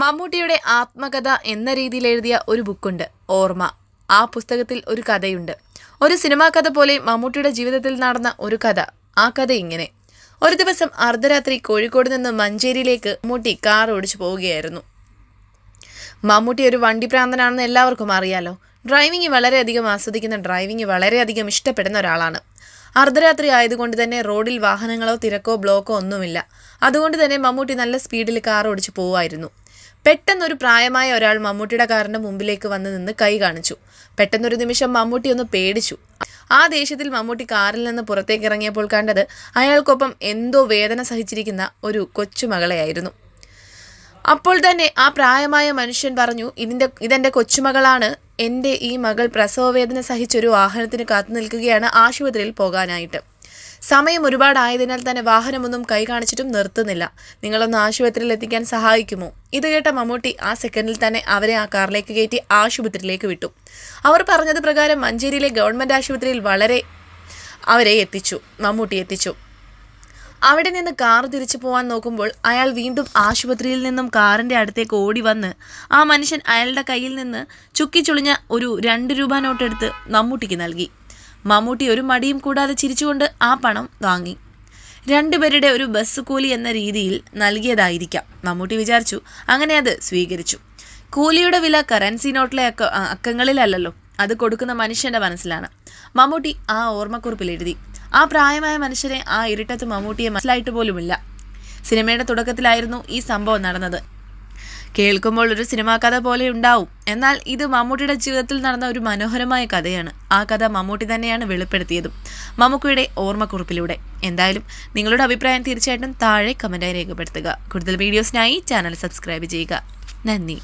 മമ്മൂട്ടിയുടെ ആത്മകഥ എന്ന രീതിയിൽ എഴുതിയ ഒരു ബുക്കുണ്ട് ഓർമ്മ. ആ പുസ്തകത്തിൽ ഒരു കഥയുണ്ട്. ഒരു സിനിമാ കഥ പോലെ മമ്മൂട്ടിയുടെ ജീവിതത്തിൽ നടന്ന ഒരു കഥ ആ കഥ ഇങ്ങനെ. ഒരു ദിവസം അർദ്ധരാത്രി കോഴിക്കോട് നിന്ന് മഞ്ചേരിയിലേക്ക് മമ്മൂട്ടി കാർ ഓടിച്ചു പോവുകയായിരുന്നു. മമ്മൂട്ടി ഒരു വണ്ടി പ്രാന്തനാണെന്ന് എല്ലാവർക്കും അറിയാലോ. ഡ്രൈവിംഗ് വളരെയധികം ആസ്വദിക്കുന്ന ഡ്രൈവിംഗ് വളരെയധികം ഇഷ്ടപ്പെടുന്ന ഒരാളാണ്. അർദ്ധരാത്രി ആയതുകൊണ്ട് തന്നെ റോഡിൽ വാഹനങ്ങളോ തിരക്കോ ബ്ലോക്കോ ഒന്നുമില്ല. അതുകൊണ്ട് തന്നെ മമ്മൂട്ടി നല്ല സ്പീഡിൽ കാർ ഓടിച്ചു പോവായിരുന്നു പെട്ടെന്നൊരു പ്രായമായ ഒരാൾ മമ്മൂട്ടിയുടെ കാറിന്റെ മുമ്പിലേക്ക് വന്ന് നിന്ന് കൈ കാണിച്ചു. പെട്ടെന്നൊരു നിമിഷം മമ്മൂട്ടി ഒന്ന് പേടിച്ചു. ആ ദേഷ്യത്തിൽ മമ്മൂട്ടി കാറിൽ നിന്ന് പുറത്തേക്ക് ഇറങ്ങിയപ്പോൾ കണ്ടത് അയാൾക്കൊപ്പം എന്തോ വേദന സഹിച്ചിരിക്കുന്ന ഒരു കൊച്ചുമകളെയായിരുന്നു. അപ്പോൾ തന്നെ ആ പ്രായമായ മനുഷ്യൻ പറഞ്ഞു ഇതിന്റെ ഇതെന്റെ കൊച്ചുമകളാണ്. എന്റെ ഈ മകൾ പ്രസവവേദന സഹിച്ചൊരു വാഹനത്തിന് കാത്തു നിൽക്കുകയാണ് ആശുപത്രിയിൽ പോകാനായിട്ട്. സമയം ഒരുപാടായതിനാൽ തന്നെ വാഹനമൊന്നും കൈ കാണിച്ചിട്ടും നിർത്തുന്നില്ല. നിങ്ങളൊന്ന് ആശുപത്രിയിൽ എത്തിക്കാൻ സഹായിക്കുമോ? ഇത് കേട്ട മമ്മൂട്ടി ആ സെക്കൻഡിൽ തന്നെ അവരെ ആ കാറിലേക്ക് കയറ്റി ആശുപത്രിയിലേക്ക് വിട്ടു. അവർ പറഞ്ഞത് പ്രകാരം മഞ്ചേരിയിലെ ഗവൺമെന്റ് ആശുപത്രിയിൽ വളരെ അവരെ എത്തിച്ചു മമ്മൂട്ടി എത്തിച്ചു. അവിടെ നിന്ന് കാർ തിരിച്ചു പോകാൻ നോക്കുമ്പോൾ അയാൾ വീണ്ടും ആശുപത്രിയിൽ നിന്നും കാറിന്റെ അടുത്തേക്ക് ഓടി വന്ന് ആ മനുഷ്യൻ അയാളുടെ കയ്യിൽ നിന്ന് ചുക്കിച്ചുളിഞ്ഞ ഒരു രണ്ട് രൂപ നോട്ടെടുത്ത് മമ്മൂട്ടിക്ക് നൽകി. മമ്മൂട്ടി ഒരു മടിയും കൂടാതെ ചിരിച്ചുകൊണ്ട് ആ പണം വാങ്ങി. രണ്ടുപേരുടെ ഒരു ബസ് കൂലി എന്ന രീതിയിൽ നൽകിയതായിരിക്കാം. മമ്മൂട്ടി വിചാരിച്ചു അങ്ങനെ അത് സ്വീകരിച്ചു. കൂലിയുടെ വില കറൻസി നോട്ടിലെ അക്ക അക്കങ്ങളിലല്ലല്ലോ. അത് കൊടുക്കുന്ന മനുഷ്യന്റെ മനസ്സിലാണ്. മമ്മൂട്ടി ആ ഓർമ്മക്കുറിപ്പിൽ എഴുതി. ആ പ്രായമായ മനുഷ്യനെ ആ ഇരുട്ടത്ത് മമ്മൂട്ടിയെ മനസ്സിലായിട്ട് പോലുമില്ല. സിനിമയുടെ തുടക്കത്തിലായിരുന്നു ഈ സംഭവം നടന്നത്. കേൾക്കുമ്പോൾ ഒരു സിനിമാ കഥ പോലെ ഉണ്ടാവും. എന്നാൽ ഇത് മമ്മൂട്ടിയുടെ ജീവിതത്തിൽ നടന്ന ഒരു മനോഹരമായ കഥയാണ്. ആ കഥ മമ്മൂട്ടി തന്നെയാണ് വെളിപ്പെടുത്തിയതും. മമ്മൂക്കയുടെ ഓർമ്മക്കുറിപ്പിലൂടെ. എന്തായാലും നിങ്ങളുടെ അഭിപ്രായം തീർച്ചയായിട്ടും താഴെ കമന്റായി രേഖപ്പെടുത്തുക. കൂടുതൽ വീഡിയോസിനായി ചാനൽ സബ്സ്ക്രൈബ് ചെയ്യുക. നന്ദി.